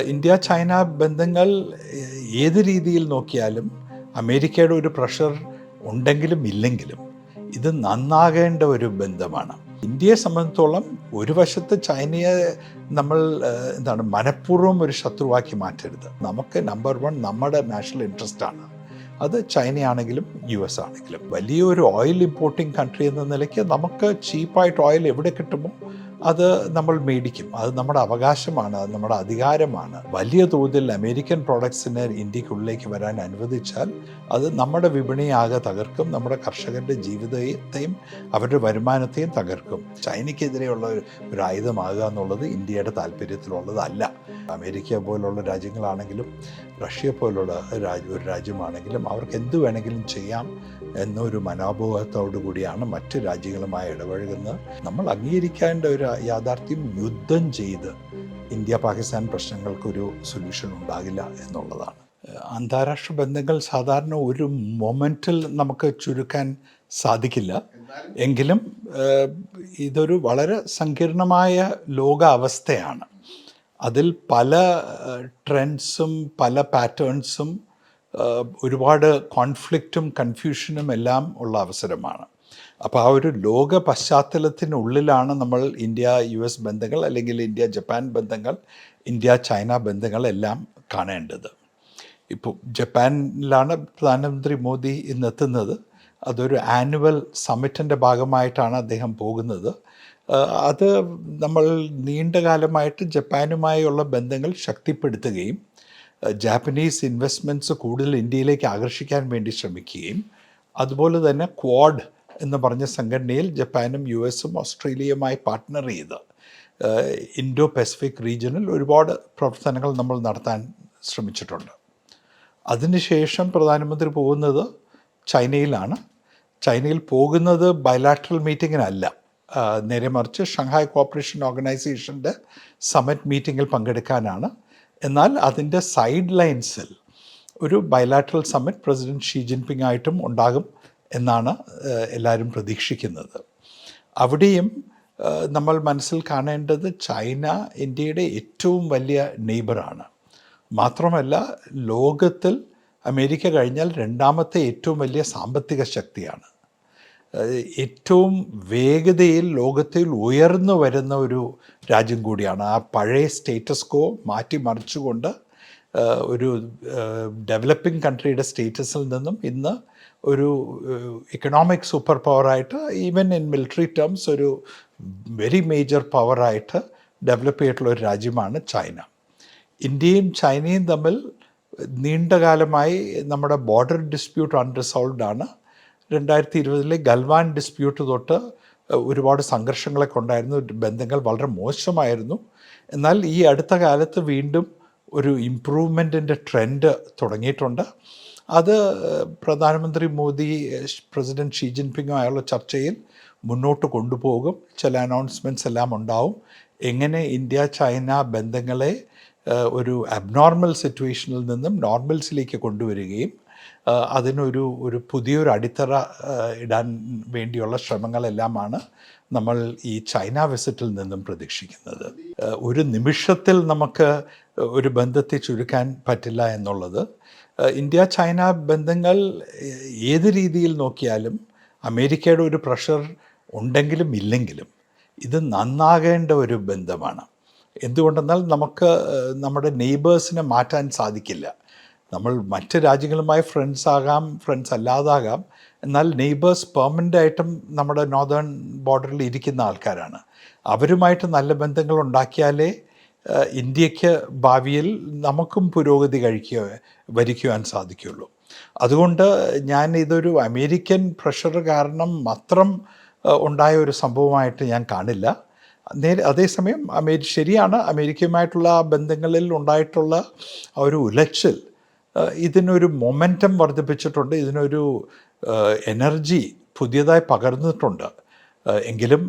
India China ബന്ധങ്ങൾ ഏത് രീതിയിൽ നോക്കിയാലും അമേരിക്കയുടെ ഒരു പ്രഷർ ഉണ്ടെങ്കിലും ഇല്ലെങ്കിലും ഇത് നന്നാകേണ്ട ഒരു ബന്ധമാണ്. ഇന്ത്യയെ സംബന്ധിച്ചോളം ഒരു വശത്ത് ചൈനയെ നമ്മൾ എന്താണ് മനഃപൂർവം ഒരു ശത്രുവാക്കി മാറ്റരുത്. നമുക്ക് നമ്പർ വൺ നമ്മുടെ നാഷണൽ ഇൻട്രസ്റ്റ് ആണ്. അത് ചൈനയാണെങ്കിലും യു എസ് ആണെങ്കിലും. വലിയൊരു ഓയിൽ ഇമ്പോർട്ടിംഗ് കൺട്രി എന്ന നിലയ്ക്ക് നമുക്ക് ചീപ്പായിട്ട് ഓയിൽ എവിടെ കിട്ടുമോ അത് നമ്മൾ മേടിക്കും. അത് നമ്മുടെ അവകാശമാണ് അത് നമ്മുടെ അധികാരമാണ്. വലിയ തോതിൽ അമേരിക്കൻ പ്രോഡക്ട്സിനെ ഇന്ത്യക്കുള്ളിലേക്ക് വരാൻ അനുവദിച്ചാൽ അത് നമ്മുടെ വിപണിയാകെ തകർക്കും നമ്മുടെ കർഷകരുടെ ജീവിതത്തെയും അവരുടെ വരുമാനത്തെയും തകർക്കും. ചൈനയ്ക്കെതിരെയുള്ള ഒരു ആയുധമാകുക എന്നുള്ളത് ഇന്ത്യയുടെ താല്പര്യത്തിലുള്ളതല്ല. അമേരിക്ക പോലുള്ള രാജ്യങ്ങളാണെങ്കിലും റഷ്യ പോലുള്ള രാജ്യ ഒരു രാജ്യമാണെങ്കിലും അവർക്ക് എന്ത് വേണമെങ്കിലും ചെയ്യാം എന്നൊരു മനോഭാവത്തോടു കൂടിയാണ് മറ്റ് രാജ്യങ്ങളുമായി ഇടപഴകുന്നത്. നമ്മൾ അംഗീകരിക്കേണ്ട ഒരു യാഥാർത്ഥ്യം യുദ്ധം ചെയ്ത് ഇന്ത്യ പാകിസ്ഥാൻ പ്രശ്നങ്ങൾക്കൊരു സൊല്യൂഷൻ ഉണ്ടാകില്ല എന്നുള്ളതാണ്. അന്താരാഷ്ട്ര ബന്ധങ്ങൾ സാധാരണ ഒരു മൊമെന്റിൽ നമുക്ക് ചുരുക്കാൻ സാധിക്കില്ല. എങ്കിലും ഇതൊരു വളരെ സങ്കീർണമായ ലോക അവസ്ഥയാണ് അതിൽ പല ട്രെൻഡ്സും പല പാറ്റേൺസും ഒരുപാട് കോൺഫ്ലിക്റ്റും കൺഫ്യൂഷനും എല്ലാം ഉള്ള അവസരമാണ്. അപ്പോൾ ആ ഒരു ലോക പശ്ചാത്തലത്തിനുള്ളിലാണ് നമ്മൾ ഇന്ത്യ യു എസ് ബന്ധങ്ങൾ അല്ലെങ്കിൽ ഇന്ത്യ ജപ്പാൻ ബന്ധങ്ങൾ ഇന്ത്യ ചൈന ബന്ധങ്ങൾ എല്ലാം കാണേണ്ടത്. ഇപ്പോൾ ജപ്പാനിലാണ് പ്രധാനമന്ത്രി മോദി ഇന്ന് എത്തുന്നത് അതൊരു ആനുവൽ സമ്മിറ്റിന്റെ ഭാഗമായിട്ടാണ് അദ്ദേഹം പോകുന്നത്. അത് നമ്മൾ നീണ്ടകാലമായിട്ട് ജപ്പാനുമായുള്ള ബന്ധങ്ങൾ ശക്തിപ്പെടുത്തുകയും ജാപ്പനീസ് ഇൻവെസ്റ്റ്മെന്റ്സ് കൂടുതൽ ഇന്ത്യയിലേക്ക് ആകർഷിക്കാൻ വേണ്ടി ശ്രമിക്കുകയും അതുപോലെ തന്നെ ക്വാഡ് എന്ന് പറഞ്ഞ സംഘടനയിൽ ജപ്പാനും യു എസും ഓസ്ട്രേലിയയുമായി പാർട്ട്ണർ ചെയ്ത് ഇൻഡോ പസഫിക് റീജിയനിൽ ഒരുപാട് പ്രവർത്തനങ്ങൾ നമ്മൾ നടത്താൻ ശ്രമിച്ചിട്ടുണ്ട്. അതിനുശേഷം പ്രധാനമന്ത്രി പോകുന്നത് ചൈനയിലാണ്. ചൈനയിൽ പോകുന്നത് ബയലാട്രൽ മീറ്റിങ്ങിനല്ല നേരെ മറിച്ച് ഷങ്ഹായ് കോപ്പറേഷൻ ഓർഗനൈസേഷന്റെ സമ്മറ്റ് മീറ്റിങ്ങിൽ പങ്കെടുക്കാനാണ്. എന്നാൽ അതിന്റെ സൈഡ് ലൈൻസിൽ ഒരു bilateral summit president Xi Jinping ആയിട്ടും ഉണ്ടാകും എന്നാണ് എല്ലാവരും പ്രതീക്ഷിക്കുന്നത്. അവിടെയും നമ്മൾ മനസ്സിൽ കാണേണ്ടത് ചൈന ഇന്ത്യയുടെ ഏറ്റവും വലിയ നെയ്ബറാണ് മാത്രമല്ല ലോകത്തിൽ അമേരിക്ക കഴിഞ്ഞാൽ രണ്ടാമത്തെ ഏറ്റവും വലിയ സാമ്പത്തിക ശക്തിയാണ്. ഏറ്റവും വേഗതയിൽ ലോകത്തിൽ ഉയർന്നു വരുന്ന ഒരു രാജ്യം കൂടിയാണ്. ആ പഴയ സ്റ്റേറ്റസ് കോ മാറ്റിമറിച്ചുകൊണ്ട് ഒരു ഡെവലപ്പിംഗ് കൺട്രിയുടെ സ്റ്റേറ്റസിൽ നിന്നും ഇന്ന് ഒരു ഇക്കണോമിക് സൂപ്പർ പവറായിട്ട് ഈവൻ ഇൻ മിലിറ്ററി ടേംസ് ഒരു വെരി മേജർ പവറായിട്ട് ഡെവലപ്പ് ചെയ്തിട്ടുള്ള ഒരു രാജ്യമാണ് ചൈന. ഇന്ത്യയും ചൈനയും തമ്മിൽ നീണ്ടകാലമായി നമ്മുടെ ബോർഡർ ഡിസ്പ്യൂട്ട് അൺറിസോൾവ്ഡ് ആണ്. രണ്ടായിരത്തി ഇരുപതിലെ ഗൽവാൻ ഡിസ്പ്യൂട്ട് തൊട്ട് ഒരുപാട് സംഘർഷങ്ങളൊക്കെ ഉണ്ടായിരുന്നു ബന്ധങ്ങൾ വളരെ മോശമായിരുന്നു. എന്നാൽ ഈ അടുത്ത കാലത്ത് വീണ്ടും ഒരു ഇമ്പ്രൂവ്മെന്റിന്റെ ട്രെൻഡ് തുടങ്ങിയിട്ടുണ്ട്. അത് പ്രധാനമന്ത്രി മോദി പ്രസിഡന്റ് ഷീ ജിൻപിങ്ങുമായുള്ള ചർച്ചയിൽ മുന്നോട്ട് കൊണ്ടുപോകും. ചില അനൗൺസ്മെന്റ്സ് എല്ലാം ഉണ്ടാവും. എങ്ങനെ ഇന്ത്യ ചൈന ബന്ധങ്ങളെ ഒരു അബ്നോർമൽ സിറ്റുവേഷനിൽ നിന്നും നോർമൽസിലേക്ക് കൊണ്ടുവരികയും അതിനൊരു ഒരു പുതിയൊരു അടിത്തറ ഇടാൻ വേണ്ടിയുള്ള ശ്രമങ്ങളെല്ലാമാണ് നമ്മൾ ഈ ചൈന വിസിറ്റിൽ നിന്നും പ്രതീക്ഷിക്കുന്നത്. ഒരു നിമിഷത്തിൽ നമുക്ക് ഒരു ബന്ധത്തെ ചുരുക്കാൻ പറ്റില്ല എന്നുള്ളത് ഇന്ത്യ ചൈന ബന്ധങ്ങൾ ഏത് രീതിയിൽ നോക്കിയാലും അമേരിക്കയുടെ ഒരു പ്രഷർ ഉണ്ടെങ്കിലും ഇല്ലെങ്കിലും ഇത് നന്നാകേണ്ട ഒരു ബന്ധമാണ്. എന്തുകൊണ്ടെന്നാൽ നമുക്ക് നമ്മുടെ നെയ്ബേഴ്സിനെ മാറ്റാൻ സാധിക്കില്ല. നമ്മൾ മറ്റ് രാജ്യങ്ങളുമായി ഫ്രണ്ട്സ് ആകാം ഫ്രണ്ട്സ് അല്ലാതാകാം. എന്നാൽ നെയ്ബേഴ്സ് പെർമനന്റ് ആയിട്ടും നമ്മുടെ നോർത്തേൺ ബോർഡറിൽ ഇരിക്കുന്ന ആൾക്കാരാണ്. അവരുമായിട്ട് നല്ല ബന്ധങ്ങൾ ഉണ്ടാക്കിയാലേ ഇന്ത്യയ്ക്ക് ഭാവിയിൽ നമുക്കും പുരോഗതി കഴിക്കുക വരിക്കുവാൻ സാധിക്കുള്ളൂ അതുകൊണ്ട് ഞാൻ ഇതൊരു അമേരിക്കൻ പ്രഷർ കാരണം മാത്രം ഉണ്ടായ ഒരു സംഭവമായിട്ട് ഞാൻ കാണില്ല. നേരെ അതേസമയം അമേരി ശരിയാണ് അമേരിക്കയുമായിട്ടുള്ള ബന്ധങ്ങളിൽ ഉണ്ടായിട്ടുള്ള ഒരു ഉലച്ചിൽ ഇതിനൊരു മൊമെന്റം വർദ്ധിപ്പിച്ചിട്ടുണ്ട് ഇതിനൊരു എനർജി പുതിയതായി പകർന്നിട്ടുണ്ട്. എങ്കിലും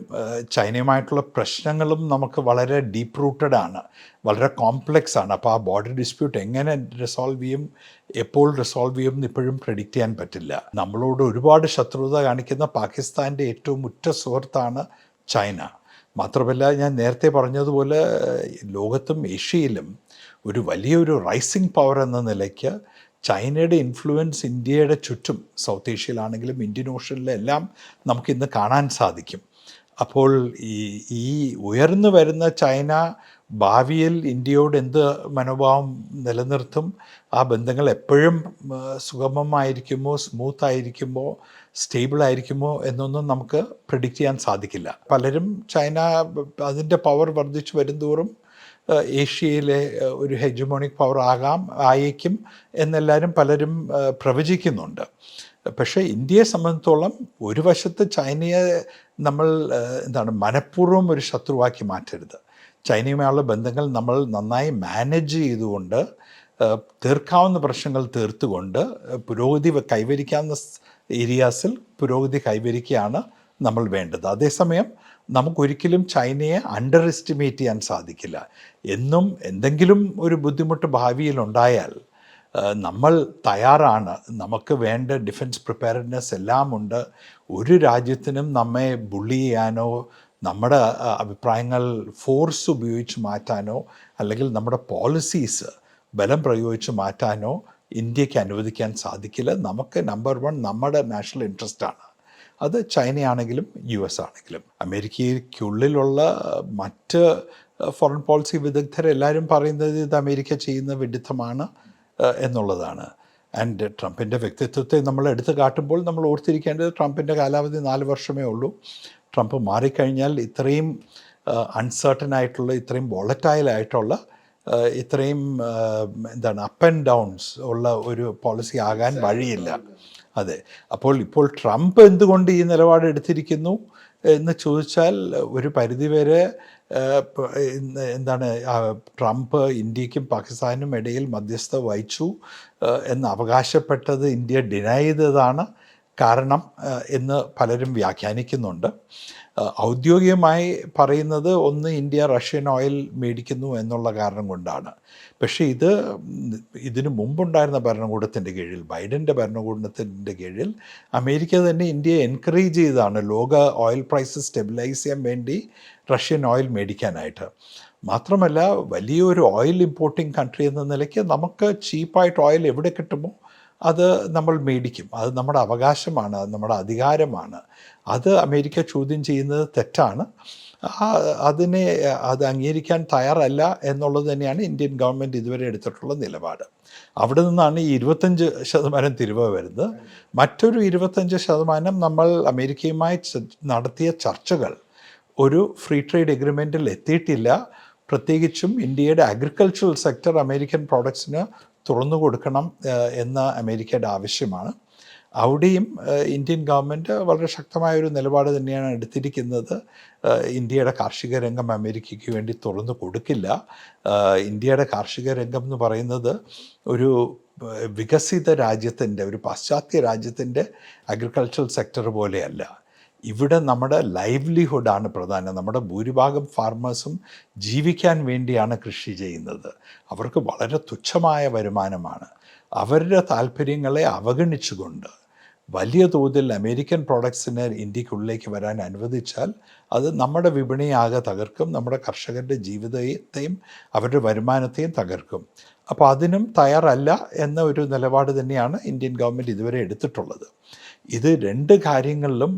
ചൈനയുമായിട്ടുള്ള പ്രശ്നങ്ങളും നമുക്ക് വളരെ ഡീപ്പ് റൂട്ടഡ് ആണ് വളരെ കോംപ്ലെക്സ് ആണ്. അപ്പോൾ ആ ബോർഡർ ഡിസ്പ്യൂട്ട് എങ്ങനെ റിസോൾവ് ചെയ്യും എപ്പോൾ റിസോൾവ് ചെയ്യും എന്ന് ഇപ്പോഴും പ്രെഡിക്റ്റ് ചെയ്യാൻ പറ്റില്ല. നമ്മളോട് ഒരുപാട് ശത്രുത കാണിക്കുന്ന പാകിസ്ഥാന്റെ ഏറ്റവും ഉറ്റ സുഹൃത്താണ് ചൈന. മാത്രമല്ല ഞാൻ നേരത്തെ പറഞ്ഞതുപോലെ ലോകത്തും ഏഷ്യയിലും ഒരു വലിയൊരു റൈസിംഗ് പവർ എന്ന നിലയ്ക്ക് ചൈനയുടെ ഇൻഫ്ലുവൻസ് ഇന്ത്യയുടെ ചുറ്റും സൗത്ത് ഏഷ്യയിലാണെങ്കിലും ഇന്ത്യൻ ഓഷ്യനിലെല്ലാം നമുക്കിന്ന് കാണാൻ സാധിക്കും. അപ്പോൾ ഈ ഈ ഉയർന്നു വരുന്ന ചൈന ഭാവിയിൽ ഇന്ത്യയോട് എന്ത് മനോഭാവം നിലനിർത്തും? ആ ബന്ധങ്ങൾ എപ്പോഴും സുഗമമായിരിക്കുമോ സ്മൂത്ത് ആയിരിക്കുമോ സ്റ്റേബിൾ ആയിരിക്കുമോ എന്നൊന്നും നമുക്ക് പ്രിഡിക്റ്റ് ചെയ്യാൻ സാധിക്കില്ല. പലരും ചൈന അതിന്റെ പവർ വർദ്ധിച്ചു വരുംതോറും ഏഷ്യയിലെ ഒരു ഹെജമോണിക് പവർ ആകാം ആയേക്കും എന്നെല്ലാവരും പലരും പ്രവചിക്കുന്നുണ്ട്. പക്ഷേ ഇന്ത്യയെ സംബന്ധിച്ചോളം ഒരു വശത്ത് ചൈനയെ നമ്മൾ എന്താണ് മനഃപൂർവം ഒരു ശത്രുവാക്കി മാറ്റരുത്. ചൈനയുമായുള്ള ബന്ധങ്ങൾ നമ്മൾ നന്നായി മാനേജ് ചെയ്തുകൊണ്ട് തീർക്കാവുന്ന പ്രശ്നങ്ങൾ തീർത്തുകൊണ്ട് പുരോഗതി കൈവരിക്കാവുന്ന ഏരിയാസിൽ പുരോഗതി കൈവരിക്കുകയാണ് നമ്മൾ വേണ്ടത്. അതേസമയം നമുക്കൊരിക്കലും ചൈനയെ അണ്ടർ എസ്റ്റിമേറ്റ് ചെയ്യാൻ സാധിക്കില്ല. എന്നും എന്തെങ്കിലും ഒരു ബുദ്ധിമുട്ട് ആ, നമ്മൾ തയ്യാറാണ്. നമുക്ക് വേണ്ട ഡിഫൻസ് പ്രിപ്പയർനെസ് എല്ലാം ഉണ്ട് ഒരു രാജ്യത്തിനും നമ്മെ ബുള്ളി ചെയ്യാനോ നമ്മുടെ അഭിപ്രായങ്ങൾ ഫോഴ്സ് ഉപയോഗിച്ച് മാറ്റാനോ അല്ലെങ്കിൽ നമ്മുടെ പോളിസീസ് ബലം പ്രയോഗിച്ച് മാറ്റാനോ ഇന്ത്യയ്ക്ക് അനുവദിക്കാൻ സാധിക്കില്ല. നമുക്ക് നമ്പർ വൺ നമ്മുടെ നാഷണൽ ഇൻട്രസ്റ്റ് ആണ്. അത് ചൈനയാണെങ്കിലും യു എസ് ആണെങ്കിലും. അമേരിക്കയ്ക്കുള്ളിലുള്ള മറ്റ് ഫോറിൻ പോളിസി വിദഗ്ധരെല്ലാവരും പറയുന്നത് ഇത് അമേരിക്ക ചെയ്യുന്ന വിഡിത്തമാണ് എന്നുള്ളതാണ്. ആൻഡ് ട്രംപിന്റെ വ്യക്തിത്വത്തെ നമ്മൾ എടുത്തു കാട്ടുമ്പോൾ നമ്മൾ ഓർത്തിരിക്കേണ്ടത് ട്രംപിന്റെ കാലാവധി നാല് വർഷമേ ഉള്ളൂ. ട്രംപ് മാറിക്കഴിഞ്ഞാൽ ഇത്രയും അൺസർട്ടൻ ആയിട്ടുള്ള ഇത്രയും വോളറ്റൈൽ ആയിട്ടുള്ള ഇത്രയും എന്താണ് അപ്പ് ആൻഡ് ഡൗൺസ് ഉള്ള ഒരു പോളിസി ആകാൻ വഴിയില്ല. അതെ. അപ്പോൾ ഇപ്പോൾ ട്രംപ് എന്തുകൊണ്ട് ഈ നിലപാട് എടുത്തിരിക്കുന്നു? എന്ന് ചോദിച്ചാൽ ഒരു പരിധിവരെ എന്താണ് ട്രംപ് ഇന്ത്യക്കും പാകിസ്ഥാനും ഇടയിൽ മധ്യസ്ഥ വഹിച്ചു എന്ന് അവകാശപ്പെട്ടത് ഇന്ത്യ ഡിനൈ ചെയ്തതാണ് കാരണം എന്ന് പലരും വ്യാഖ്യാനിക്കുന്നുണ്ട്. ഔദ്യോഗികമായി പറയുന്നത് ഒന്ന് ഇന്ത്യ റഷ്യൻ ഓയിൽ മേടിക്കുന്നു എന്നുള്ള കാരണം കൊണ്ടാണ്. പക്ഷേ ഇത് ഇതിനു മുമ്പുണ്ടായിരുന്ന ഭരണകൂടത്തിന്റെ കീഴിൽ ബൈഡന്റെ ഭരണകൂടത്തിന്റെ കീഴിൽ അമേരിക്ക തന്നെ ഇന്ത്യയെ എൻകറേജ് ചെയ്താണ് ലോക ഓയിൽ പ്രൈസ് സ്റ്റെബിലൈസ് ചെയ്യാൻ വേണ്ടി റഷ്യൻ ഓയിൽ മേടിക്കാനായിട്ട്. മാത്രമല്ല വലിയൊരു ഓയിൽ ഇമ്പോർട്ടിംഗ് കൺട്രി എന്ന നിലയ്ക്ക് നമുക്ക് ചീപ്പായിട്ട് ഓയിൽ എവിടെ കിട്ടുമോ അത് നമ്മൾ മേടിക്കും. അത് നമ്മുടെ അവകാശമാണ് അത് നമ്മുടെ അധികാരമാണ്. അത് അമേരിക്ക ചോദ്യം ചെയ്യുന്നത് തെറ്റാണ്. അതിനെ അത് അംഗീകരിക്കാൻ തയ്യാറല്ല എന്നുള്ളത് തന്നെയാണ് ഇന്ത്യൻ ഗവൺമെന്റ് ഇതുവരെ എടുത്തിട്ടുള്ള നിലപാട്. അവിടെ നിന്നാണ് ഈ ഇരുപത്തഞ്ച് ശതമാനം തിരിവ് വരുന്നത്. മറ്റൊരു ഇരുപത്തഞ്ച് ശതമാനം നമ്മൾ അമേരിക്കയുമായി നടത്തിയ ചർച്ചകൾ ഒരു ഫ്രീ ട്രേഡ് എഗ്രിമെന്റിൽ എത്തിയിട്ടില്ല. പ്രത്യേകിച്ചും ഇന്ത്യയുടെ അഗ്രികൾച്ചറൽ സെക്ടർ അമേരിക്കൻ പ്രോഡക്ട്സിന് തുറന്നു കൊടുക്കണം എന്ന അമേരിക്കയുടെ ആവശ്യമാണ്. അവിടെയും ഇന്ത്യൻ ഗവൺമെന്റ് വളരെ ശക്തമായ ഒരു നിലപാട് തന്നെയാണ് എടുത്തിരിക്കുന്നത്. ഇന്ത്യയുടെ കാർഷിക രംഗം അമേരിക്കയ്ക്ക് വേണ്ടി തുറന്നു കൊടുക്കില്ല. ഇന്ത്യയുടെ കാർഷിക രംഗം എന്ന് പറയുന്നത് ഒരു വികസിത രാജ്യത്തിന്റെ ഒരു പാശ്ചാത്യ രാജ്യത്തിന്റെ അഗ്രികൾച്ചറൽ സെക്ടർ പോലെയല്ല. ഇവിടെ നമ്മുടെ ലൈവ്ലിഹുഡാണ് പ്രധാനം. നമ്മുടെ ഭൂരിഭാഗം ഫാർമേഴ്സും ജീവിക്കാൻ വേണ്ടിയാണ് കൃഷി ചെയ്യുന്നത്. അവർക്ക് വളരെ തുച്ഛമായ വരുമാനമാണ്. അവരുടെ താല്പര്യങ്ങളെ അവഗണിച്ചുകൊണ്ട് വലിയ തോതിൽ അമേരിക്കൻ പ്രോഡക്ട്സിനെ ഇന്ത്യക്കുള്ളിലേക്ക് വരാൻ അനുവദിച്ചാൽ അത് നമ്മുടെ വിപണിയാകെ തകർക്കും നമ്മുടെ കർഷകരുടെ ജീവിതത്തെയും അവരുടെ വരുമാനത്തെയും തകർക്കും. അപ്പോൾ അതിനും തയ്യാറല്ല എന്ന ഒരു നിലപാട് തന്നെയാണ് ഇന്ത്യൻ ഗവൺമെന്റ് ഇതുവരെ എടുത്തിട്ടുള്ളത്. ഇത് രണ്ട് കാര്യങ്ങളിലും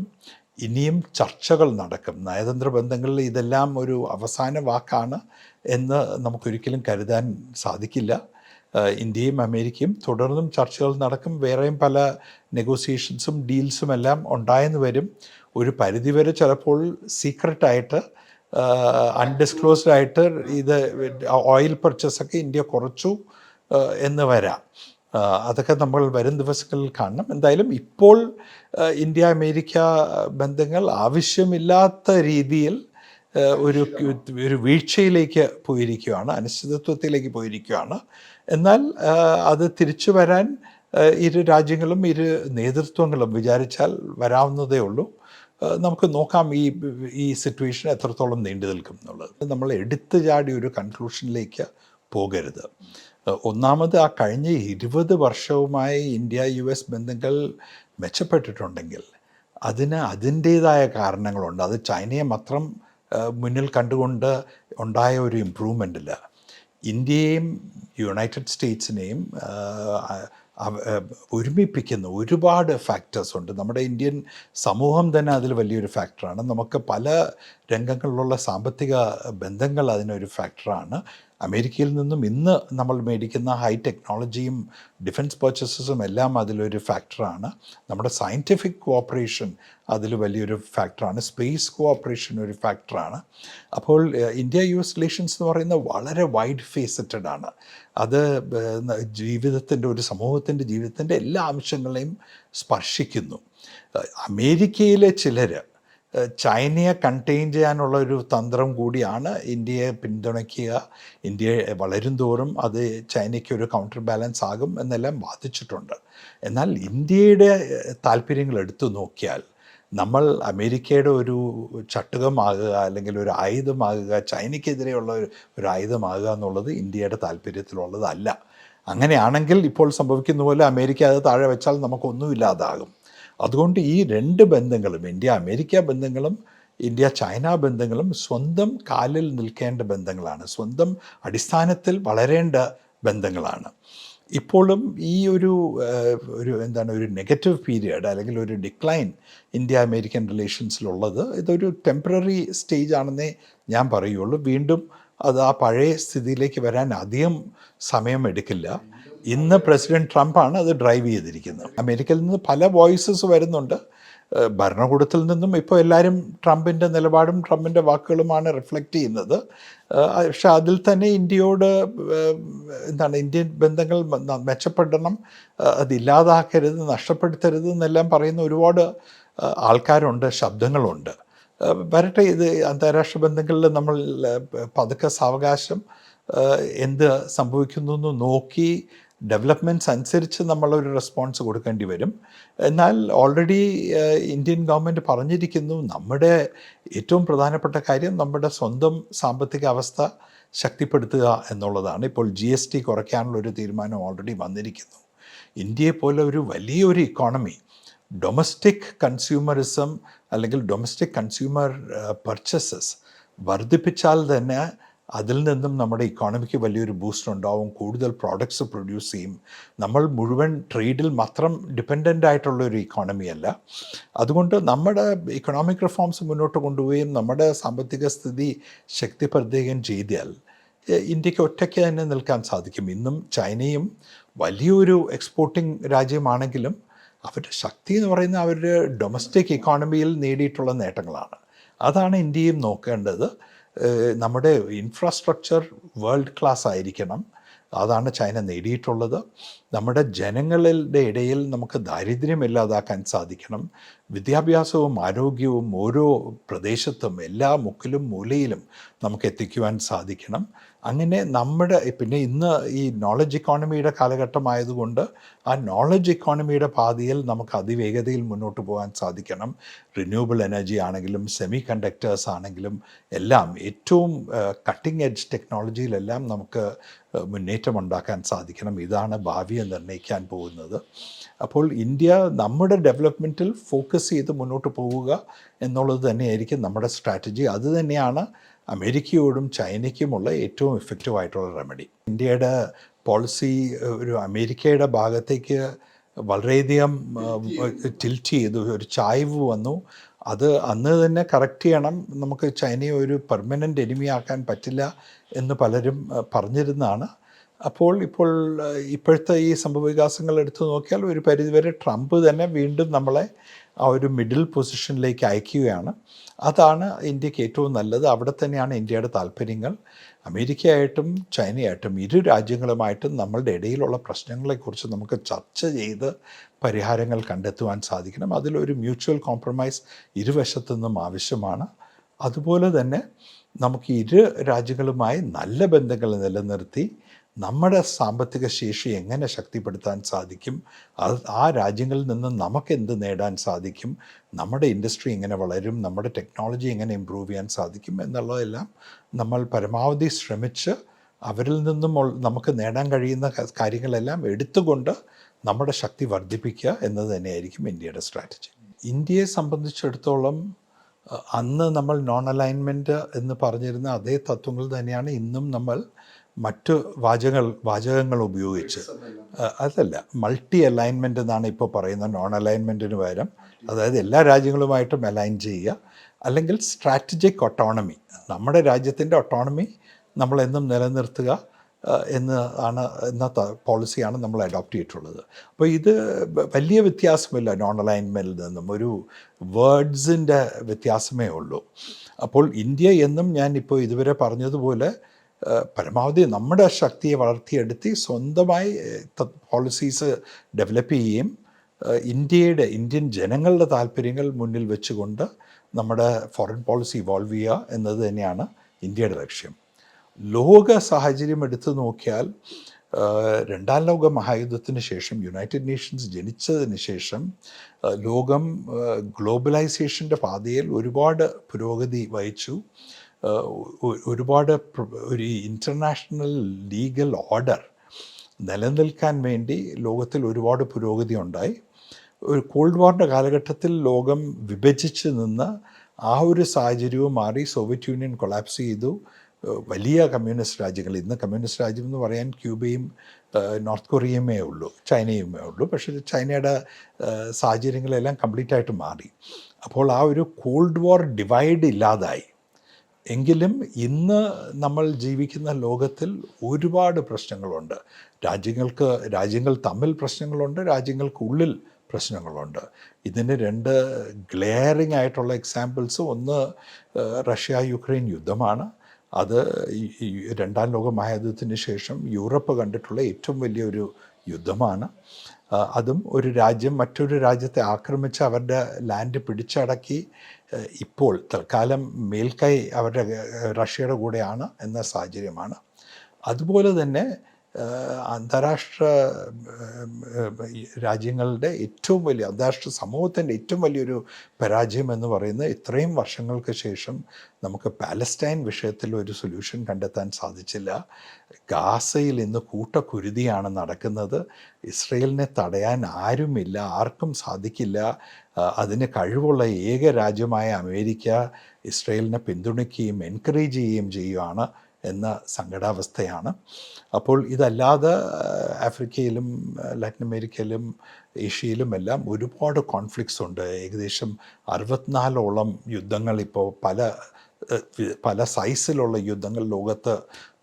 ഇനിയും ചർച്ചകൾ നടക്കും. നയതന്ത്ര ബന്ധങ്ങളിൽ ഇതെല്ലാം ഒരു അവസാന വാക്കാണ് എന്ന് നമുക്കൊരിക്കലും കരുതാൻ സാധിക്കില്ല. ഇന്ത്യയും അമേരിക്കയും തുടർന്നും ചർച്ചകൾ നടക്കും. വേറെയും പല നെഗോസിയേഷൻസും ഡീൽസും എല്ലാം ഉണ്ടായെന്ന് വരും. ഒരു പരിധിവരെ ചിലപ്പോൾ സീക്രട്ടായിട്ട് അൺഡിസ്ക്ലോസ്ഡ് ആയിട്ട് ഇത് ഓയിൽ പർച്ചേസൊക്കെ ഇന്ത്യ കുറച്ചു എന്ന് വരാം. അതൊക്കെ നമ്മൾ വരും ദിവസങ്ങളിൽ കാണണം. എന്തായാലും ഇപ്പോൾ ഇന്ത്യ അമേരിക്ക ബന്ധങ്ങൾ ആവശ്യമില്ലാത്ത രീതിയിൽ ഒരു ഒരു വീഴ്ചയിലേക്ക് പോയിരിക്കുകയാണ് അനിശ്ചിതത്വത്തിലേക്ക് പോയിരിക്കുകയാണ്. എന്നാൽ അത് തിരിച്ചു വരാൻ ഇരു രാജ്യങ്ങളും ഇരു നേതൃത്വങ്ങളും വിചാരിച്ചാൽ വരാവുന്നതേ ഉള്ളൂ. നമുക്ക് നോക്കാം ഈ ഈ സിറ്റുവേഷൻ എത്രത്തോളം നീണ്ടു നിൽക്കും എന്നുള്ളത്. നമ്മൾ എടുത്തു ചാടി ഒരു കൺക്ലൂഷനിലേക്ക് പോകരുത്. ഒന്നാമത് ആ കഴിഞ്ഞ ഇരുപത് വർഷവുമായി ഇന്ത്യ യു എസ് ബന്ധങ്ങൾ മെച്ചപ്പെട്ടിട്ടുണ്ടെങ്കിൽ അതിന് അതിന്റേതായ കാരണങ്ങളുണ്ട്. അത് ചൈനയെ മാത്രം മുന്നിൽ കണ്ടുകൊണ്ട് ഉണ്ടായ ഒരു ഇമ്പ്രൂവ്മെന്റില്ല ഇന്ത്യയും യുണൈറ്റഡ് സ്റ്റേറ്റ്സിനെയും ഒരുമിപ്പിക്കുന്ന ഒരുപാട് ഫാക്ടേഴ്സ് ഉണ്ട്. നമ്മുടെ ഇന്ത്യൻ സമൂഹം തന്നെ അതിൽ വലിയൊരു ഫാക്ടറാണ് നമുക്ക് പല രംഗങ്ങളിലുള്ള സാമ്പത്തിക ബന്ധങ്ങൾ അതിനൊരു ഫാക്ടറാണ് അമേരിക്കയിൽ നിന്നും ഇന്ന് നമ്മൾ മേടിക്കുന്ന ഹൈ ടെക്നോളജിയും ഡിഫൻസ് പർച്ചേസസും എല്ലാം അതിലൊരു ഫാക്ടറാണ് നമ്മുടെ സയന്റിഫിക് കോഓപ്പറേഷൻ അതിൽ വലിയൊരു ഫാക്ടറാണ് സ്പേസ് കോഓപ്പറേഷൻ ഒരു ഫാക്ടറാണ് അപ്പോൾ ഇന്ത്യ യു എസ് റിലേഷൻസ് എന്ന് പറയുന്നത് വളരെ വൈഡ് ഫേസറ്റഡ് ആണ്. അത് ജീവിതത്തിന്റെ ഒരു സമൂഹത്തിന്റെ ജീവിതത്തിന്റെ എല്ലാ അംശങ്ങളെയും സ്പർശിക്കുന്നു. അമേരിക്കയിലെ ചിലർ ചൈനയെ കണ്ടെയ്ൻ ചെയ്യാനുള്ള ഒരു തന്ത്രം കൂടിയാണ് ഇന്ത്യയെ പിന്തുണയ്ക്കുക. ഇന്ത്യ വളരും തോറും അത് ചൈനയ്ക്ക് ഒരു കൗണ്ടർ ബാലൻസ് ആകും എന്നെല്ലാം ബാധിച്ചിട്ടുണ്ട് എന്നാൽ ഇന്ത്യയുടെ താല്പര്യങ്ങൾ എടുത്തു നോക്കിയാൽ നമ്മൾ അമേരിക്കയുടെ ഒരു ചട്ടുകമാകുക അല്ലെങ്കിൽ ഒരു ആയുധമാകുക ചൈനയ്ക്കെതിരെയുള്ള ഒരു ഒരു ആയുധമാകുക എന്നുള്ളത് ഇന്ത്യയുടെ താല്പര്യത്തിലുള്ളതല്ല. അങ്ങനെയാണെങ്കിൽ ഇപ്പോൾ സംഭവിക്കുന്ന പോലെ അമേരിക്ക അത് താഴെ വെച്ചാൽ നമുക്കൊന്നുമില്ലാതാകും അതുകൊണ്ട് ഈ രണ്ട് ബന്ധങ്ങളും ഇന്ത്യ അമേരിക്ക ബന്ധങ്ങളും ഇന്ത്യ ചൈന ബന്ധങ്ങളും സ്വന്തം കാലിൽ നിൽക്കേണ്ട ബന്ധങ്ങളാണ്. സ്വന്തം അടിസ്ഥാനത്തിൽ വളരേണ്ട ബന്ധങ്ങളാണ്. ഇപ്പോഴും ഈ ഒരു ഒരു എന്താണ് ഒരു നെഗറ്റീവ് പീരിയഡ് അല്ലെങ്കിൽ ഒരു ഡിക്ലൈൻ ഇന്ത്യ അമേരിക്കൻ റിലേഷൻസിലുള്ളത് ഇതൊരു ടെമ്പററി സ്റ്റേജ് ആണെന്നേ ഞാൻ പറയുള്ളൂ. വീണ്ടും അത് ആ പഴയ സ്ഥിതിയിലേക്ക് വരാൻ അധികം സമയം എടുക്കില്ല. ഇന്ന് പ്രസിഡന്റ് ട്രംപാണ് അത് ഡ്രൈവ് ചെയ്തിരിക്കുന്നത്. അമേരിക്കയിൽ നിന്ന് പല വോയിസസ് വരുന്നുണ്ട്. ഭരണകൂടത്തിൽ നിന്നും ഇപ്പോൾ എല്ലാവരും ട്രംപിന്റെ നിലപാടും ട്രംപിന്റെ വാക്കുകളുമാണ് റിഫ്ലക്റ്റ് ചെയ്യുന്നത്. പക്ഷെ അതിൽ തന്നെ ഇന്ത്യയോട് എന്താണ് ഇന്ത്യൻ ബന്ധങ്ങൾ മെച്ചപ്പെടണം അതില്ലാതാക്കരുത് നഷ്ടപ്പെടുത്തരുത് എന്നെല്ലാം പറയുന്ന ഒരുപാട് ആൾക്കാരുണ്ട് ശബ്ദങ്ങളുണ്ട്. വരട്ടെ ഇത് അന്താരാഷ്ട്ര ബന്ധങ്ങളിൽ നമ്മൾ പതുക്കെ സാവകാശം എന്ത് സംഭവിക്കുന്നു എന്ന് നോക്കി ഡെവലപ്മെന്റ്സ് അനുസരിച്ച് നമ്മളൊരു റെസ്പോൺസ് കൊടുക്കേണ്ടി വരും. എന്നാൽ ഓൾറെഡി ഇന്ത്യൻ ഗവൺമെന്റ് പറഞ്ഞിരിക്കുന്നു നമ്മുടെ ഏറ്റവും പ്രധാനപ്പെട്ട കാര്യം നമ്മുടെ സ്വന്തം സാമ്പത്തിക അവസ്ഥ ശക്തിപ്പെടുത്തുക എന്നുള്ളതാണ്. ഇപ്പോൾ ജി എസ് ടി കുറയ്ക്കാനുള്ള ഒരു തീരുമാനം ഓൾറെഡി വന്നിരിക്കുന്നു. ഇന്ത്യയെ പോലെ ഒരു വലിയൊരു ഇക്കോണമി ഡൊമസ്റ്റിക് കൺസ്യൂമറിസം അല്ലെങ്കിൽ ഡൊമസ്റ്റിക് കൺസ്യൂമർ പർച്ചസസ് വർദ്ധിപ്പിച്ചാൽ തന്നെ അതിൽ നിന്നും നമ്മുടെ ഇക്കോണമിക്ക് വലിയൊരു ബൂസ്റ്റ് ഉണ്ടാവും. കൂടുതൽ പ്രോഡക്ട്സ് പ്രൊഡ്യൂസ് ചെയ്യും. നമ്മൾ മുഴുവൻ ട്രേഡിൽ മാത്രം ഡിപ്പെൻഡന്റ് ആയിട്ടുള്ള ഒരു ഇക്കോണമി അല്ല. അതുകൊണ്ട് നമ്മുടെ ഇക്കണോമിക് റിഫോംസ് മുന്നോട്ട് കൊണ്ടുപോവുകയും നമ്മുടെ സാമ്പത്തിക സ്ഥിതി ശക്തിപ്പെടുത്തുകയും ചെയ്താൽ ഇന്ത്യയ്ക്ക് ഒറ്റയ്ക്ക് തന്നെ നിൽക്കാൻ സാധിക്കും. ഇന്നും ചൈനയും വലിയൊരു എക്സ്പോർട്ടിംഗ് രാജ്യമാണെങ്കിലും അവരുടെ ശക്തി എന്ന് പറയുന്ന അവരുടെ ഡൊമസ്റ്റിക് ഇക്കോണമിയിൽ നേടിയിട്ടുള്ള നേട്ടങ്ങളാണ്. അതാണ് ഇന്ത്യയും നോക്കേണ്ടത്. നമ്മുടെ ഇൻഫ്രാസ്ട്രക്ചർ വേൾഡ് ക്ലാസ് ആയിരിക്കണം. അതാണ് ചൈന നേടിയിട്ടുള്ളത്. നമ്മുടെ ജനങ്ങളുടെ ഇടയിൽ നമുക്ക് ദാരിദ്ര്യം ഇല്ലാതാക്കാൻ സാധിക്കണം. വിദ്യാഭ്യാസവും ആരോഗ്യവും ഓരോ പ്രദേശത്തും എല്ലാ മുക്കിലും മൂലയിലും നമുക്ക് എത്തിക്കുവാൻ സാധിക്കണം. അങ്ങനെ നമ്മുടെ പിന്നെ ഇന്ന് ഈ നോളജ് ഇക്കോണമിയുടെ കാലഘട്ടമായതുകൊണ്ട് ആ നോളജ് ഇക്കോണമിയുടെ പാതയിൽ നമുക്ക് അതിവേഗതയിൽ മുന്നോട്ട് പോകാൻ സാധിക്കണം. റിന്യൂവബിൾ എനർജി ആണെങ്കിലും സെമി കണ്ടക്ടേഴ്സ് ആണെങ്കിലും എല്ലാം ഏറ്റവും കട്ടിംഗ് എഡ്ജ് ടെക്നോളജിയിലെല്ലാം നമുക്ക് മുന്നേറ്റം ഉണ്ടാക്കാൻ സാധിക്കണം. ഇതാണ് ഭാവിയെ നിർണയിക്കാൻ പോകുന്നത്. അപ്പോൾ ഇന്ത്യ നമ്മുടെ ഡെവലപ്മെന്റിൽ ഫോക്കസ് ചെയ്ത് മുന്നോട്ട് പോവുക എന്നുള്ളത് തന്നെയായിരിക്കും നമ്മുടെ സ്ട്രാറ്റജി അത് തന്നെയാണ് അമേരിക്കയോടും ചൈനയ്ക്കുമുള്ള ഏറ്റവും എഫക്റ്റീവ് ആയിട്ടുള്ള റെമഡി ഇന്ത്യയുടെ പോളിസി ഒരു അമേരിക്കയുടെ ഭാഗത്തേക്ക് വളരെയധികം ടിൽറ്റ് ചെയ്തു. ഒരു ചായ്വ് വന്നു. അത് അന്ന് തന്നെ കറക്റ്റ് ചെയ്യണം. നമുക്ക് ചൈനയെ ഒരു പെർമനന്റ് എനിമിയാക്കാൻ പറ്റില്ല എന്ന് പലരും പറഞ്ഞിരുന്നതാണ്. അപ്പോൾ ഇപ്പോൾ ഇപ്പോഴത്തെ ഈ സംഭവവികാസങ്ങൾ എടുത്തു നോക്കിയാൽ ഒരു പരിധിവരെ ട്രംപ് തന്നെ വീണ്ടും നമ്മളെ ആ ഒരു മിഡിൽ പൊസിഷനിലേക്ക് അയക്കുകയാണ്. അതാണ് ഇന്ത്യയ്ക്ക് ഏറ്റവും നല്ലത്. അവിടെ തന്നെയാണ് ഇന്ത്യയുടെ താല്പര്യങ്ങൾ. അമേരിക്കയായിട്ടും ചൈനയായിട്ടും ഇരു രാജ്യങ്ങളുമായിട്ടും നമ്മളുടെ ഇടയിലുള്ള പ്രശ്നങ്ങളെക്കുറിച്ച് നമുക്ക് ചർച്ച ചെയ്ത് പരിഹാരങ്ങൾ കണ്ടെത്തുവാൻ സാധിക്കണം. അതിലൊരു മ്യൂച്വൽ കോംപ്രമൈസ് ഇരുവശത്തു നിന്നും ആവശ്യമാണ്. അതുപോലെ തന്നെ നമുക്ക് ഇരു രാജ്യങ്ങളുമായി നല്ല ബന്ധങ്ങൾ നിലനിർത്തി നമ്മുടെ സാമ്പത്തിക ശേഷി എങ്ങനെ ശക്തിപ്പെടുത്താൻ സാധിക്കും? അത് ആ രാജ്യങ്ങളിൽ നിന്ന് നമുക്ക് എന്ത് നേടാൻ സാധിക്കും? നമ്മുടെ ഇൻഡസ്ട്രി എങ്ങനെ വളരും? നമ്മുടെ ടെക്നോളജി എങ്ങനെ ഇമ്പ്രൂവ് ചെയ്യാൻ സാധിക്കും? എന്നുള്ളതെല്ലാം നമ്മൾ പരമാവധി ശ്രമിച്ച് അവരിൽ നിന്നും നമുക്ക് നേടാൻ കഴിയുന്ന കാര്യങ്ങളെല്ലാം എടുത്തുകൊണ്ട് നമ്മുടെ ശക്തി വർദ്ധിപ്പിക്കുക എന്നത് തന്നെയായിരിക്കും ഇന്ത്യയുടെ സ്ട്രാറ്റജി. ഇന്ത്യയെ സംബന്ധിച്ചിടത്തോളം അന്ന് നമ്മൾ നോൺ അലൈൻമെന്റ് എന്ന് പറഞ്ഞിരുന്ന അതേ തത്വങ്ങൾ തന്നെയാണ് ഇന്നും നമ്മൾ മറ്റ് വാചകങ്ങൾ വാചകങ്ങൾ ഉപയോഗിച്ച്. അതല്ല മൾട്ടി അലൈൻമെന്റ് എന്നാണ് ഇപ്പോൾ പറയുന്നത്. നോൺ അലൈൻമെന്റിന് പകരം അതായത് എല്ലാ രാജ്യങ്ങളുമായിട്ടും അലൈൻ ചെയ്യുക. അല്ലെങ്കിൽ സ്ട്രാറ്റജിക് ഒട്ടോണമി നമ്മുടെ രാജ്യത്തിന്റെ ഒട്ടോണമി നമ്മളെന്നും നിലനിർത്തുക എന്ന് ആണ് എന്ന പോളിസിയാണ് നമ്മൾ അഡോപ്റ്റ് ചെയ്തിട്ടുള്ളത്. അപ്പോൾ ഇത് വലിയ വ്യത്യാസമില്ല നോൺ അലൈൻമെന്റിൽ നിന്നും. ഒരു വേർഡ്സിന്റെ വ്യത്യാസമേ ഉള്ളൂ. അപ്പോൾ ഇന്ത്യ എന്നും ഞാൻ ഇപ്പോൾ ഇതുവരെ പറഞ്ഞതുപോലെ പരമാവധി നമ്മുടെ ശക്തിയെ വളർത്തിയെടുത്ത് സ്വന്തമായി പോളിസീസ് ഡെവലപ്പ് ചെയ്യുകയും ഇന്ത്യയുടെ ഇന്ത്യൻ ജനങ്ങളുടെ താല്പര്യങ്ങൾ മുന്നിൽ വെച്ചുകൊണ്ട് നമ്മുടെ ഫോറിൻ പോളിസി ഇവോൾവ് ചെയ്യുക എന്നത് തന്നെയാണ് ഇന്ത്യയുടെ ലക്ഷ്യം. ലോക സാഹചര്യം എടുത്തു നോക്കിയാൽ രണ്ടാം ലോക മഹായുദ്ധത്തിന് ശേഷം യുണൈറ്റഡ് നേഷൻസ് ജനിച്ചതിന് ശേഷം ലോകം ഗ്ലോബലൈസേഷന്റെ പാതയിൽ ഒരുപാട് പുരോഗതി വഹിച്ചു. ഒരുപാട് ഒരു ഇന്റർനാഷണൽ ലീഗൽ ഓർഡർ നിലനിൽക്കാൻ വേണ്ടി ലോകത്തിൽ ഒരുപാട് പുരോഗതി ഉണ്ടായി. ഒരു കോൾഡ് വാറിന്റെ കാലഘട്ടത്തിൽ ലോകം വിഭജിച്ച് നിന്ന് ആ ഒരു സാഹചര്യവും മാറി. സോവിയറ്റ് യൂണിയൻ കൊളാപ്സ് ചെയ്തു. വലിയ കമ്മ്യൂണിസ്റ്റ് രാജ്യങ്ങൾ ഇന്ന് കമ്മ്യൂണിസ്റ്റ് രാജ്യം എന്ന് പറയാൻ ക്യൂബയും നോർത്ത് കൊറിയയുമേ ഉള്ളൂ ചൈനയുമേ ഉള്ളൂ. പക്ഷേ ചൈനയുടെ സാഹചര്യങ്ങളെല്ലാം കംപ്ലീറ്റ് ആയിട്ട് മാറി. അപ്പോൾ ആ ഒരു കോൾഡ് വാർ ഡിവൈഡ് ഇല്ലാതായി. എങ്കിലും ഇന്ന് നമ്മൾ ജീവിക്കുന്ന ലോകത്തിൽ ഒരുപാട് പ്രശ്നങ്ങളുണ്ട്. രാജ്യങ്ങൾക്ക് രാജ്യങ്ങൾ തമ്മിൽ പ്രശ്നങ്ങളുണ്ട് രാജ്യങ്ങൾക്കുള്ളിൽ പ്രശ്നങ്ങളുണ്ട്. ഇതിന് രണ്ട് ഗ്ലെയറിംഗ് ആയിട്ടുള്ള എക്സാമ്പിൾസ് ഒന്ന് റഷ്യ യുക്രൈൻ യുദ്ധമാണ്. അത് രണ്ടാം ലോക മഹായുദ്ധത്തിന് ശേഷം യൂറോപ്പ് കണ്ടിട്ടുള്ള ഏറ്റവും വലിയൊരു യുദ്ധമാണ്. അതും ഒരു രാജ്യം മറ്റൊരു രാജ്യത്തെ ആക്രമിച്ച് അവരുടെ ലാൻഡ് പിടിച്ചടക്കി ഇപ്പോൾ തൽക്കാലം മേൽക്കൈ അവരുടെ റഷ്യയുടെ കൂടെയാണ് എന്ന സാഹചര്യമാണ്. അതുപോലെ തന്നെ അന്താരാഷ്ട്ര രാജ്യങ്ങളുടെ ഏറ്റവും വലിയ അന്താരാഷ്ട്ര സമൂഹത്തിന്റെ ഏറ്റവും വലിയൊരു പരാജയം എന്ന് പറയുന്നത് ഇത്രയും വർഷങ്ങൾക്ക് ശേഷം നമുക്ക് പാലസ്റ്റൈൻ വിഷയത്തിൽ ഒരു സൊല്യൂഷൻ കണ്ടെത്താൻ സാധിച്ചില്ല. ഗാസയിൽ ഇന്ന് കൂട്ടക്കുരുതിയാണ് നടക്കുന്നത്. ഇസ്രയേലിനെ തടയാൻ ആരുമില്ല ആർക്കും സാധിക്കില്ല. അതിന് കഴിവുള്ള ഏക രാജ്യമായ അമേരിക്ക ഇസ്രയേലിനെ പിന്തുണയ്ക്കുകയും എൻകറേജ് ചെയ്യുകയും ചെയ്യുകയാണ് എന്ന സങ്കടാവസ്ഥയാണ്. അപ്പോൾ ഇതല്ലാതെ ആഫ്രിക്കയിലും ലാറ്റിൻ അമേരിക്കയിലും ഏഷ്യയിലും എല്ലാം ഒരുപാട് കോൺഫ്ലിക്ട്സ് ഉണ്ട്. ഏകദേശം അറുപത്തിനാലോളം യുദ്ധങ്ങൾ ഇപ്പോൾ പല പല സൈസിലുള്ള യുദ്ധങ്ങൾ ലോകത്ത്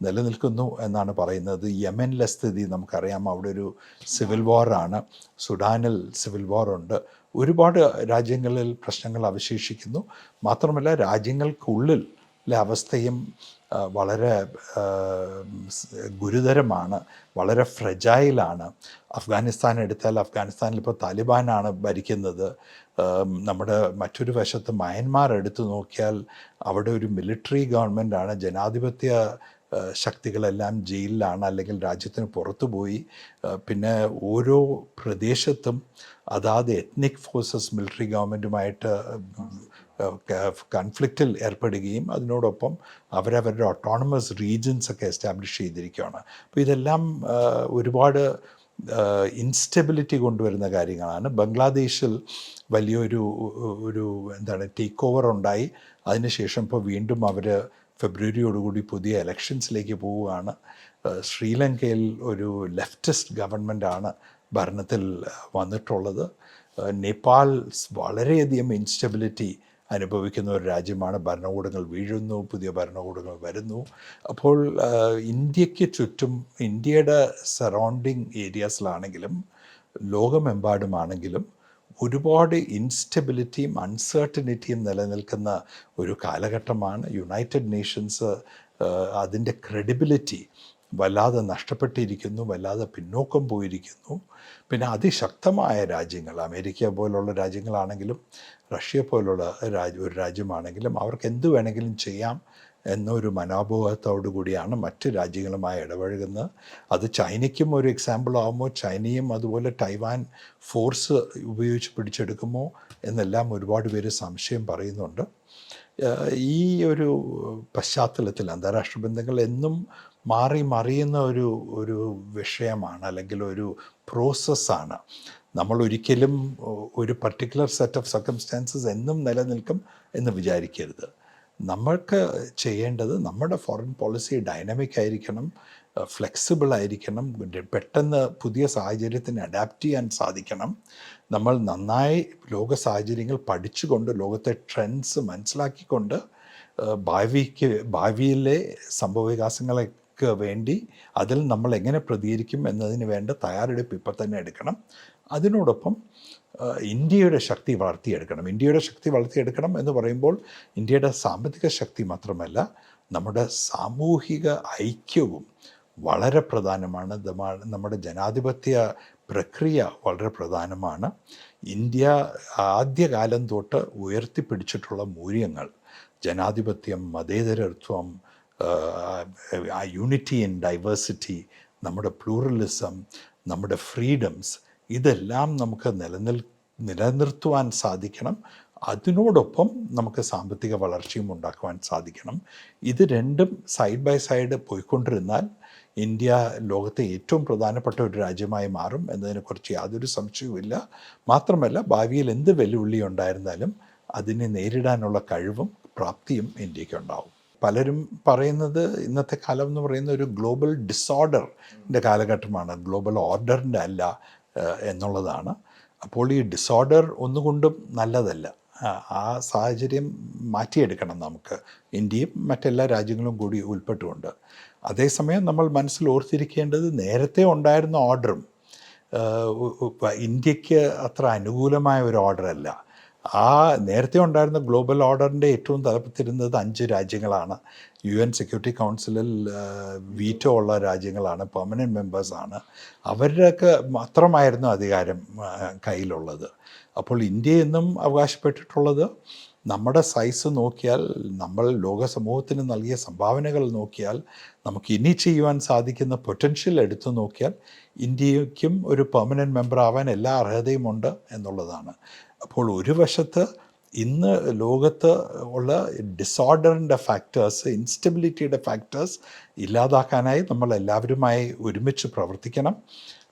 നിലനിൽക്കുന്നു എന്നാണ് പറയുന്നത്. യമനിലെ സ്ഥിതി നമുക്കറിയാം. അവിടെ ഒരു സിവിൽ വാറാണ് സുഡാനിൽ സിവിൽ വാറുണ്ട് ഒരുപാട് രാജ്യങ്ങളിൽ പ്രശ്നങ്ങൾ അവശേഷിക്കുന്നു. മാത്രമല്ല രാജ്യങ്ങൾക്കുള്ളിൽ അവസ്ഥയും വളരെ ഗുരുതരമാണ് വളരെ ഫ്രജൈലാണ്. അഫ്ഗാനിസ്ഥാൻ എടുത്താൽ അഫ്ഗാനിസ്ഥാനിൽ ഇപ്പോൾ താലിബാനാണ് ഭരിക്കുന്നത്. നമ്മുടെ മറ്റൊരു വശത്ത് മയന്മാർ എടുത്തു നോക്കിയാൽ അവിടെ ഒരു മിലിറ്ററി ഗവൺമെന്റാണ് ജനാധിപത്യ ശക്തികളെല്ലാം ജയിലിലാണ് അല്ലെങ്കിൽ രാജ്യത്തിന് പുറത്തു പോയി. പിന്നെ ഓരോ പ്രദേശത്തും അതാത് എത്നിക് ഫോഴ്സസ് മിലിറ്ററി ഗവൺമെന്റുമായിട്ട് കൺഫ്ലിക്റ്റിൽ ഏർപ്പെടുകയും അതിനോടൊപ്പം അവരവരുടെ ഓട്ടോണമസ് റീജൻസ് ഒക്കെ എസ്റ്റാബ്ലിഷ് ചെയ്തിരിക്കുകയാണ്. അപ്പോൾ ഇതെല്ലാം ഒരുപാട് ഇൻസ്റ്റെബിലിറ്റി കൊണ്ടുവരുന്ന കാര്യങ്ങളാണ്. ബംഗ്ലാദേശിൽ വലിയൊരു ഒരു എന്താണ് ടേക്ക് ഓവർ ഉണ്ടായി. അതിനുശേഷം ഇപ്പോൾ വീണ്ടും അവർ ഫെബ്രുവരിയോടുകൂടി പുതിയ എലക്ഷൻസിലേക്ക് പോവുകയാണ്. ശ്രീലങ്കയിൽ ഒരു ലെഫ്റ്റിസ്റ്റ് ഗവൺമെന്റാണ് ഭരണത്തിൽ വന്നിട്ടുള്ളത്. നേപ്പാൾ വളരെയധികം ഇൻസ്റ്റബിലിറ്റി അനുഭവിക്കുന്ന ഒരു രാജ്യമാണ്. ഭരണകൂടങ്ങൾ വീഴുന്നു പുതിയ ഭരണകൂടങ്ങൾ വരുന്നു. അപ്പോൾ ഇന്ത്യയ്ക്ക് ചുറ്റും ഇന്ത്യയുടെ സറൗണ്ടിങ് ഏരിയാസിലാണെങ്കിലും ലോകമെമ്പാടുമാണെങ്കിലും ഒരുപാട് ഇൻസ്റ്റെബിലിറ്റിയും അൺസർട്ടനിറ്റിയും നിലനിൽക്കുന്ന ഒരു കാലഘട്ടമാണ്. യുണൈറ്റഡ് നേഷൻസ് അതിന്റെ ക്രെഡിബിലിറ്റി വല്ലാതെ നഷ്ടപ്പെട്ടിരിക്കുന്നു വല്ലാതെ പിന്നോക്കം പോയിരിക്കുന്നു. പിന്നെ അതിശക്തമായ രാജ്യങ്ങൾ അമേരിക്ക പോലുള്ള രാജ്യങ്ങളാണെങ്കിലും റഷ്യ പോലുള്ള രാജ്യ ഒരു രാജ്യമാണെങ്കിലും അവർക്ക് എന്ത് വേണമെങ്കിലും ചെയ്യാം എന്നൊരു മനോഭാവത്തോടു കൂടിയാണ് മറ്റ് രാജ്യങ്ങളുമായി ഇടപഴകുന്നത്. അത് ചൈനയ്ക്കും ഒരു എക്സാമ്പിൾ ആകുമ്പോൾ ചൈനയും അതുപോലെ ടൈവാൻ ഫോഴ്സ് ഉപയോഗിച്ച് പിടിച്ചെടുക്കുമോ? എന്നെല്ലാം ഒരുപാട് പേര് സംശയം പറയുന്നുണ്ട്. ഈ ഒരു പശ്ചാത്തലത്തിൽ അന്താരാഷ്ട്ര ബന്ധങ്ങൾ എന്നും മാറി മറിയുന്ന ഒരു ഒരു വിഷയമാണ് അല്ലെങ്കിൽ ഒരു പ്രോസസ്സാണ് നമ്മൾ ഒരിക്കലും ഒരു പർട്ടിക്കുലർ സെറ്റ് ഓഫ് സർക്കംസ്റ്റാൻസസ് എന്നും നിലനിൽക്കും എന്ന് വിചാരിക്കരുത്. നമ്മൾക്ക് ചെയ്യേണ്ടത് നമ്മുടെ ഫോറിൻ പോളിസി ഡൈനാമിക് ആയിരിക്കണം ഫ്ലെക്സിബിൾ ആയിരിക്കണം പെട്ടെന്ന് പുതിയ സാഹചര്യത്തിന് അഡാപ്റ്റ് ചെയ്യാൻ സാധിക്കണം. നമ്മൾ നന്നായി ലോക സാഹചര്യങ്ങൾ പഠിച്ചുകൊണ്ട് ലോകത്തെ ട്രെൻഡ്സ് മനസ്സിലാക്കിക്കൊണ്ട് ഭാവിക്ക് ഭാവിയിലെ സംഭവവികാസങ്ങൾക്ക് വേണ്ടി അതിൽ നമ്മൾ എങ്ങനെ പ്രതികരിക്കും എന്നതിന് വേണ്ട തയ്യാറെടുപ്പ് ഇപ്പം തന്നെ എടുക്കണം. അതിനോടൊപ്പം ഇന്ത്യയുടെ ശക്തി വളർത്തിയെടുക്കണം. ഇന്ത്യയുടെ ശക്തി വളർത്തിയെടുക്കണം എന്ന് പറയുമ്പോൾ ഇന്ത്യയുടെ സാമ്പത്തിക ശക്തി മാത്രമല്ല നമ്മുടെ സാമൂഹിക ഐക്യവും വളരെ പ്രധാനമാണ്. നമ്മുടെ ജനാധിപത്യ പ്രക്രിയ വളരെ പ്രധാനമാണ്. ഇന്ത്യ ആദ്യകാലം തൊട്ട് ഉയർത്തിപ്പിടിച്ചിട്ടുള്ള മൂല്യങ്ങൾ ജനാധിപത്യം മതേതരത്വം യൂണിറ്റി ഇൻ ഡൈവേഴ്സിറ്റി നമ്മുടെ പ്ലൂറലിസം നമ്മുടെ ഫ്രീഡംസ് ഇതെല്ലാം നമുക്ക് നിലനിൽ നിലനിർത്തുവാൻ സാധിക്കണം. അതിനോടൊപ്പം നമുക്ക് സാമ്പത്തിക വളർച്ചയും ഉണ്ടാക്കുവാൻ സാധിക്കണം. ഇത് രണ്ടും സൈഡ് ബൈ സൈഡ് പോയിക്കൊണ്ടിരുന്നാൽ ഇന്ത്യ ലോകത്തെ ഏറ്റവും പ്രധാനപ്പെട്ട ഒരു രാജ്യമായി മാറും എന്നതിനെക്കുറിച്ച് യാതൊരു സംശയവുമില്ല മാത്രമല്ല ഭാവിയിൽ എന്ത് വെല്ലുവിളി ഉണ്ടായിരുന്നാലും അതിനെ നേരിടാനുള്ള കഴിവും പ്രാപ്തിയും ഇന്ത്യക്കുണ്ടാവും പലരും പറയുന്നത് ഇന്നത്തെ കാലം എന്ന് പറയുന്ന ഒരു ഗ്ലോബൽ ഡിസോർഡറിന്റെ കാലഘട്ടമാണ്. ഗ്ലോബൽ ഓർഡറിന്റെ അല്ല എന്നുള്ളതാണ്. അപ്പോൾ ഈ ഡിസോർഡർ ഒന്നുകൊണ്ടും നല്ലതല്ല. ആ, സാഹചര്യം മാറ്റിയെടുക്കണം നമുക്ക്. ഇന്ത്യയും മറ്റെല്ലാ രാജ്യങ്ങളും കൂടി ഉൾപ്പെട്ടുകൊണ്ട്. അതേസമയം നമ്മൾ മനസ്സിൽ ഓർത്തിരിക്കേണ്ടത് നേരത്തെ ഉണ്ടായിരുന്ന ഓർഡറും ഇന്ത്യയ്ക്ക് അത്ര അനുകൂലമായ ഒരു ഓർഡറല്ല ആ നേരത്തെ ഉണ്ടായിരുന്ന ഗ്ലോബൽ ഓർഡറിന്റെ ഏറ്റവും തലപ്പത്തിരുന്നത് അഞ്ച് രാജ്യങ്ങളാണ്. യു എൻ സെക്യൂരിറ്റി കൗൺസിലിൽ വീറ്റോ ഉള്ള രാജ്യങ്ങളാണ് പെർമനന്റ് മെമ്പേഴ്സാണ് അവരുടെയൊക്കെ മാത്രമായിരുന്നു അധികാരം കയ്യിലുള്ളത്. അപ്പോൾ ഇന്ത്യ എന്നും അവകാശപ്പെട്ടിട്ടുള്ളത് നമ്മുടെ സൈസ് നോക്കിയാൽ നമ്മൾ ലോക സമൂഹത്തിന് നൽകിയ സംഭാവനകൾ നോക്കിയാൽ നമുക്ക് ഇനി ചെയ്യുവാൻ സാധിക്കുന്ന പൊട്ടൻഷ്യൽ എടുത്തു നോക്കിയാൽ ഇന്ത്യയ്ക്കും ഒരു പെർമനന്റ് മെമ്പർ ആവാൻ എല്ലാ അർഹതയുമുണ്ട് എന്നുള്ളതാണ്. അപ്പോൾ ഒരു വശത്ത് ഇന്ന് ലോകത്ത് ഉള്ള ഡിസോർഡറിന്റെ ഫാക്ടേഴ്സ് ഇൻസ്റ്റബിലിറ്റിയുടെ ഫാക്ടേഴ്സ് ഇല്ലാതാക്കാനായി നമ്മൾ എല്ലാവരുമായി ഒരുമിച്ച് പ്രവർത്തിക്കണം.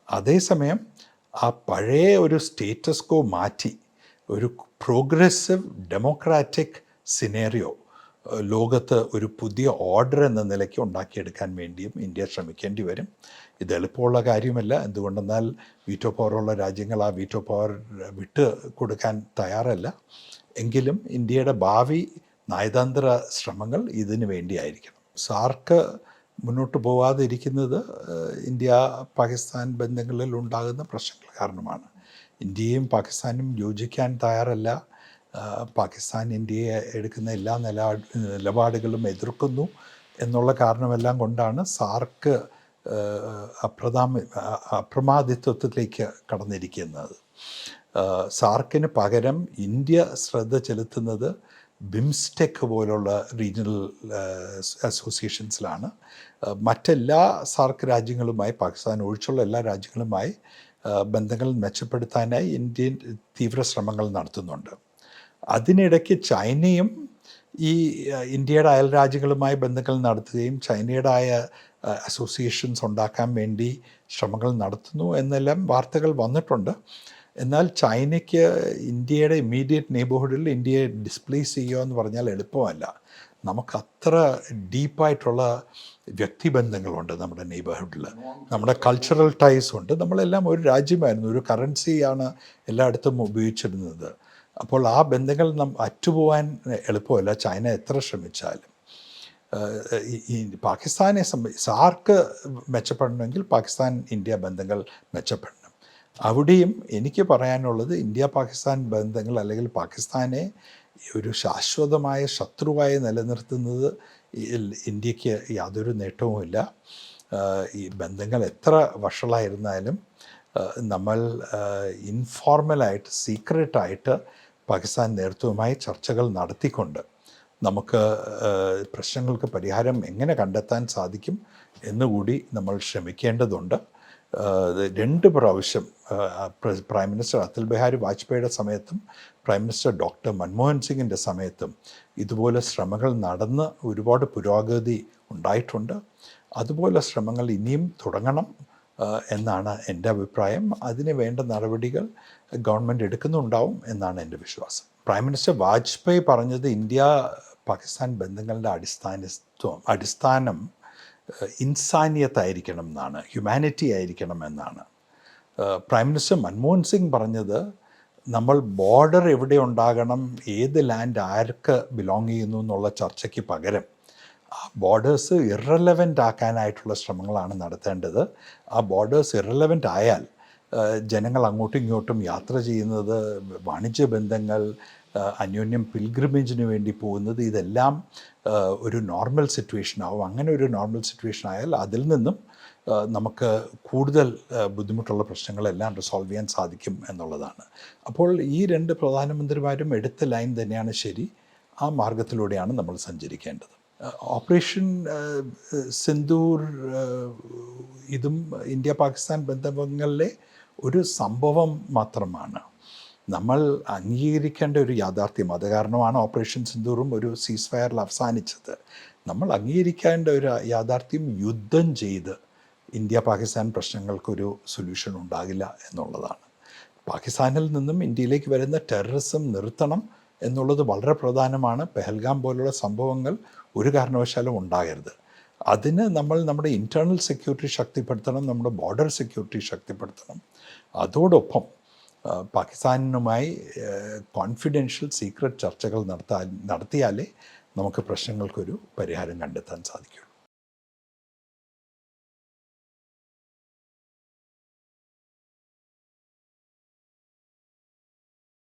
അതേസമയം ആ പഴയ ഒരു സ്റ്റേറ്റസ്കോ മാറ്റി ഒരു പ്രോഗ്രസീവ് ഡെമോക്രാറ്റിക് സിനേറിയോ ലോകത്ത് ഒരു പുതിയ ഓർഡർ എന്ന നിലയ്ക്ക് ഉണ്ടാക്കിയെടുക്കാൻ വേണ്ടിയും ഇന്ത്യ ശ്രമിക്കേണ്ടി വരും. ഇത് എളുപ്പമുള്ള കാര്യമല്ല. എന്തുകൊണ്ടെന്നാൽ വീറ്റോ പവറുള്ള രാജ്യങ്ങൾ ആ വീറ്റോ പവർ വിട്ട് കൊടുക്കാൻ തയ്യാറല്ല. എങ്കിലും ഇന്ത്യയുടെ ഭാവി നയതന്ത്ര ശ്രമങ്ങൾ ഇതിനു വേണ്ടിയായിരിക്കണം. സാർക്ക് മുന്നോട്ട് പോവാതിരിക്കുന്നത് ഇന്ത്യ പാകിസ്ഥാൻ ബന്ധങ്ങളിൽ ഉണ്ടാകുന്ന പ്രശ്നങ്ങൾ കാരണമാണ്. ഇന്ത്യയും പാകിസ്ഥാനും യോജിക്കാൻ തയ്യാറല്ല. പാകിസ്ഥാൻ ഇന്ത്യയെ എടുക്കുന്ന എല്ലാ നില നിലപാടുകളും എതിർക്കുന്നു എന്നുള്ള കാരണമെല്ലാം കൊണ്ടാണ് സാർക്ക് അപ്രദാമ അപ്രമാദിത്വത്തിലേക്ക് കടന്നിരിക്കുന്നത്. സാർക്കിന് പകരം ഇന്ത്യ ശ്രദ്ധ ചെലുത്തുന്നത് ബിംസ്റ്റെക് പോലുള്ള റീജിയണൽ അസോസിയേഷൻസിലാണ് മറ്റെല്ലാ സാർക്ക് രാജ്യങ്ങളുമായി പാകിസ്ഥാൻ ഒഴിച്ചുള്ള എല്ലാ രാജ്യങ്ങളുമായി ബന്ധങ്ങൾ മെച്ചപ്പെടുത്താനായി ഇന്ത്യൻ തീവ്ര ശ്രമങ്ങൾ നടത്തുന്നുണ്ട്. അതിനിടയ്ക്ക് ചൈനയും ഈ ഇന്ത്യയുടെ അയൽ രാജ്യങ്ങളുമായി ബന്ധങ്ങൾ നടത്തുകയും ചൈനയുടേതായ അഹ്, അസോസിയേഷൻസ് ഉണ്ടാക്കാൻ വേണ്ടി ശ്രമങ്ങൾ നടത്തുന്നു എന്നെല്ലാം വാർത്തകൾ വന്നിട്ടുണ്ട്. എന്നാൽ ചൈനയ്ക്ക് ഇന്ത്യയുടെ ഇമ്മീഡിയറ്റ് നെയ്ബർഹുഡിൽ ഇന്ത്യയെ ഡിസ്പ്ലേസ് ചെയ്യുക എന്ന് പറഞ്ഞാൽ എളുപ്പമല്ല. നമുക്ക് അത്ര ഡീപ്പായിട്ടുള്ള വ്യക്തിബന്ധങ്ങളുണ്ട് നമ്മുടെ നെയ്ബർഹുഡിൽ നമ്മുടെ കൾച്ചറൽ ടൈസ് ഉണ്ട്. നമ്മളെല്ലാം ഒരു രാജ്യമായിരുന്നു. ഒരു കറൻസിയാണ് എല്ലായിടത്തും ഉപയോഗിച്ചിരുന്നത്. അപ്പോൾ ആ ബന്ധങ്ങൾ നം അറ്റുപോകാൻ എളുപ്പമല്ല. ചൈന എത്ര ശ്രമിച്ചാലും. ഈ പാകിസ്ഥാനെ സംബന്ധി സാർക്ക് മെച്ചപ്പെടണമെങ്കിൽ പാകിസ്ഥാൻ ഇന്ത്യ ബന്ധങ്ങൾ മെച്ചപ്പെടണം. അവിടെയും എനിക്ക് പറയാനുള്ളത് ഇന്ത്യ പാകിസ്ഥാൻ ബന്ധങ്ങൾ അല്ലെങ്കിൽ പാകിസ്ഥാനെ ഒരു ശാശ്വതമായ ശത്രുവായി നിലനിർത്തുന്നത് ഇന്ത്യയ്ക്ക് യാതൊരു നേട്ടവുമില്ല. ഈ ബന്ധങ്ങൾ എത്ര വഷളായിരുന്നാലും നമ്മൾ ഇൻഫോർമലായിട്ട് സീക്രട്ടായിട്ട് പാകിസ്ഥാൻ നേതൃത്വവുമായി ചർച്ചകൾ നടത്തിക്കൊണ്ട് നമുക്ക് പ്രശ്നങ്ങൾക്ക് പരിഹാരം എങ്ങനെ കണ്ടെത്താൻ സാധിക്കും എന്നുകൂടി നമ്മൾ ശ്രമിക്കേണ്ടതുണ്ട്. രണ്ട് പ്രാവശ്യം പ്ര- മിനിസ്റ്റർ അതുൽ ബിഹാരി വാജ്പേയിയുടെ സമയത്തും പ്രൈം മിനിസ്റ്റർ ഡോക്ടർ മൻമോഹൻ സിംഗിന്റെ സമയത്തും ഇതുപോലെ ശ്രമങ്ങൾ നടന്ന് ഒരുപാട് പുരോഗതി ഉണ്ടായിട്ടുണ്ട്. അതുപോലെ ശ്രമങ്ങൾ ഇനിയും തുടങ്ങണം. എന്നാണ് എന്റെ അഭിപ്രായം. അതിന് വേണ്ട നടപടികൾ ഗവൺമെന്റ് എടുക്കുന്നുണ്ടാവും എന്നാണ് എന്റെ വിശ്വാസം. പ്രൈം മിനിസ്റ്റർ വാജ്പേയി പറഞ്ഞത് ഇന്ത്യ പാകിസ്ഥാൻ ബന്ധങ്ങളുടെ അടിസ്ഥാനത്വം അടിസ്ഥാനം ഇൻസാനിയത്തായിരിക്കണം എന്നാണ് ഹ്യൂമാനിറ്റി ആയിരിക്കണം എന്നാണ്. പ്രൈം മിനിസ്റ്റർ മൻമോഹൻ സിംഗ് പറഞ്ഞത് നമ്മൾ ബോർഡർ എവിടെ ഉണ്ടാകണം ഏത് ലാൻഡ് ആർക്ക് ബിലോങ് ചെയ്യുന്നു എന്നുള്ള ചർച്ചയ്ക്ക് പകരം ആ ബോർഡേഴ്സ് ഇറലവന്റ് ആക്കാനായിട്ടുള്ള ശ്രമങ്ങളാണ് നടത്തേണ്ടത്. ആ ബോർഡേഴ്സ് ഇറലവന്റ് ആയാൽ ജനങ്ങൾ അങ്ങോട്ടും ഇങ്ങോട്ടും യാത്ര ചെയ്യുന്നത് വാണിജ്യ ബന്ധങ്ങൾ അന്യോന്യം പിൽഗ്രിമേജിന് വേണ്ടി പോകുന്നത് ഇതെല്ലാം ഒരു നോർമൽ സിറ്റുവേഷൻ ആവും. അങ്ങനെ ഒരു നോർമൽ സിറ്റുവേഷൻ ആയാൽ അതിൽ നിന്നും നമുക്ക് കൂടുതൽ ബുദ്ധിമുട്ടുള്ള പ്രശ്നങ്ങളെല്ലാം റിസോൾവ് ചെയ്യാൻ സാധിക്കും എന്നുള്ളതാണ്. അപ്പോൾ ഈ രണ്ട് പ്രധാനമന്ത്രിമാരും എടുത്ത ലൈൻ തന്നെയാണ് ശരി. ആ മാർഗത്തിലൂടെയാണ് നമ്മൾ സഞ്ചരിക്കേണ്ടത്. ഓപ്പറേഷൻ സിന്ദൂർ ഇതും ഇന്ത്യ പാകിസ്ഥാൻ ബന്ധങ്ങളിലെ ഒരു സംഭവം മാത്രമാണ്. നമ്മൾ അംഗീകരിക്കേണ്ട ഒരു യാഥാർത്ഥ്യം അത് കാരണമാണ് ഓപ്പറേഷൻ സിന്ദൂറും ഒരു സീസ് ഫയറിൽ അവസാനിച്ചത്. നമ്മൾ അംഗീകരിക്കേണ്ട ഒരു യാഥാർത്ഥ്യം യുദ്ധം ചെയ്ത് ഇന്ത്യ പാകിസ്ഥാൻ പ്രശ്നങ്ങൾക്കൊരു സൊല്യൂഷൻ ഉണ്ടാകില്ല എന്നുള്ളതാണ്. പാകിസ്ഥാനിൽ നിന്നും ഇന്ത്യയിലേക്ക് വരുന്ന ടെററിസം നിർത്തണം എന്നുള്ളത് വളരെ പ്രധാനമാണ്. പെഹൽഗാം പോലുള്ള സംഭവങ്ങൾ ഒരു കാരണവശാലും ഉണ്ടാകരുത്. അതിന് നമ്മൾ നമ്മുടെ ഇന്റേർണൽ സെക്യൂരിറ്റി ശക്തിപ്പെടുത്തണം നമ്മുടെ ബോർഡർ സെക്യൂരിറ്റി ശക്തിപ്പെടുത്തണം. അതോടൊപ്പം പാകിസ്ഥാനുമായി കോൺഫിഡൻഷ്യൽ സീക്രട്ട് ചർച്ചകൾ നടത്താൻ നടത്തിയാലേ നമുക്ക് പ്രശ്നങ്ങൾക്കൊരു പരിഹാരം കണ്ടെത്താൻ സാധിക്കുള്ളൂ